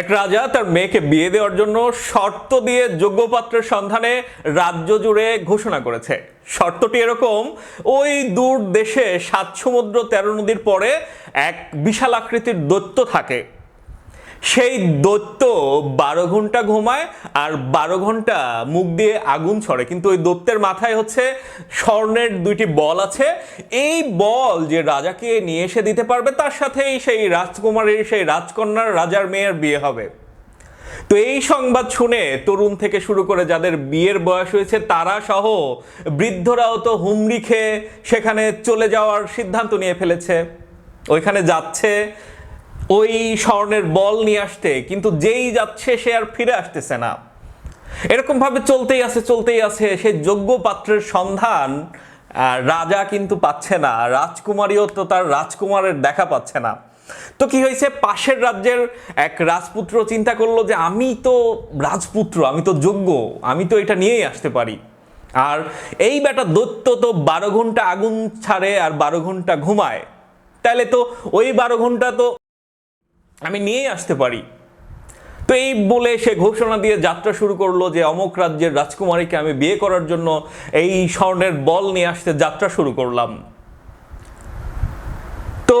এক রাজা তার মেয়েকে বিয়ে দেওয়ার জন্য শর্ত দিয়ে যোগ্যপাত্রের সন্ধানে রাজ্য জুড়ে ঘোষণা করেছে। শর্তটি এরকম, ওই দূর দেশে সাত সমুদ্র তেরো নদীর পরে এক বিশাল আকৃতির দৈত্য থাকে। সেই দৈত্য বারো ঘণ্টা ঘুমায় আর বারো ঘণ্টা মুখ দিয়ে আগুন ছড়ে কিন্তু ওই দৈত্যের মাথায় হচ্ছে স্বর্ণের দুইটি বল আছে। এই বল যে রাজাকে নিয়ে এসে দিতে পারবে, তার সাথেই সেই রাজকুমারীর সেই রাজকন্যার রাজার মেয়ের বিয়ে হবে। তো এই সংবাদ শুনে তরুণ থেকে শুরু করে যাদের বিয়ের বয়স হয়েছে, তারা সহ বৃদ্ধরাও তো হুমড়ি খেয়ে সেখানে চলে যাওয়ার সিদ্ধান্ত নিয়ে ফেলেছে। ওইখানে যাচ্ছে ওই স্বর্ণের বল নিয়ে আসতে, কিন্তু যেই যাচ্ছে সে আর ফিরে আসতেছে না। এরকম ভাবে চলতেই আছে চলতেই আছে। সে যোগ্য পাত্রের সন্ধান রাজা কিন্তু পাচ্ছে না। রাজকুমারীও তো তার রাজকুমারের দেখা পাচ্ছে না। তো কি হয়েছে? পাশের রাজ্যের এক রাজপুত্র চিন্তা করল যে, আমি তো রাজপুত্র, আমি তো যোগ্য, আমি তো এটা নিয়েই আসতে পারি। আর এই বেটা দৈত্য তো বারো ঘণ্টা আগুন ছাড়ে আর বারো ঘণ্টা ঘুমায়। তাহলে তো ওই বারো ঘণ্টা তো আমি নিয়েই আসতে পারি। তো এই বলে সে ঘোষণা দিয়ে যাত্রা শুরু করল যে অমক রাজ্যের রাজকুমারীকে আমি বিয়ে করার জন্য এই স্বর্ণের বল নিয়ে আসতে যাত্রা শুরু করলাম। তো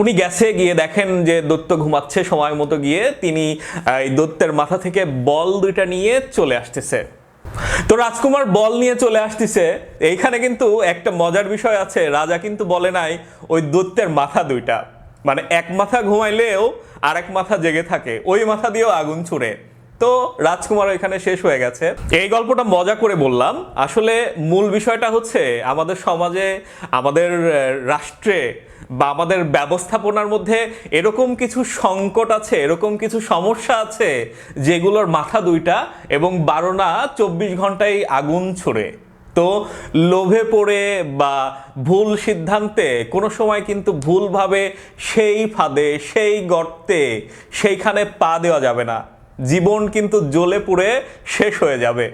উনি গেছে, গিয়ে দেখেন যে দত্ত ঘুমাচ্ছে সময় মতো গিয়ে তিনি এই দত্তের মাথা থেকে বল দুইটা নিয়ে চলে আসতেছে। তো রাজকুমার বল নিয়ে চলে আসতেছে। এইখানে কিন্তু একটা মজার বিষয় আছে, রাজা কিন্তু বলে নাই, ওই দত্তের মাথা দুইটা। মানে এক মাথা ঘুমাইলেও আর এক মাথা জেগে থাকে, ওই মাথা দিয়েও আগুন ছুড়ে। তো রাজকুমার এখানে শেষ হয়ে গেছে। এই গল্পটা মজা করে বললাম। আসলে মূল বিষয়টা হচ্ছে আমাদের সমাজে, আমাদের রাষ্ট্রে বা আমাদের ব্যবস্থাপনার মধ্যে এরকম কিছু সংকট আছে, এরকম কিছু সমস্যা আছে, যেগুলোর মাথা দুইটা এবং বারো না চব্বিশ ঘন্টায় আগুন ছড়ে। তো লোভে পড়ে বা ভুল সিদ্ধান্তে কোনো সময় কিন্তু ভুলভাবে সেই ফাঁদে, সেই গর্তে, সেইখানে পা দেওয়া যাবে না। জীবন কিন্তু জ্বলে পুড়ে শেষ হয়ে যাবে।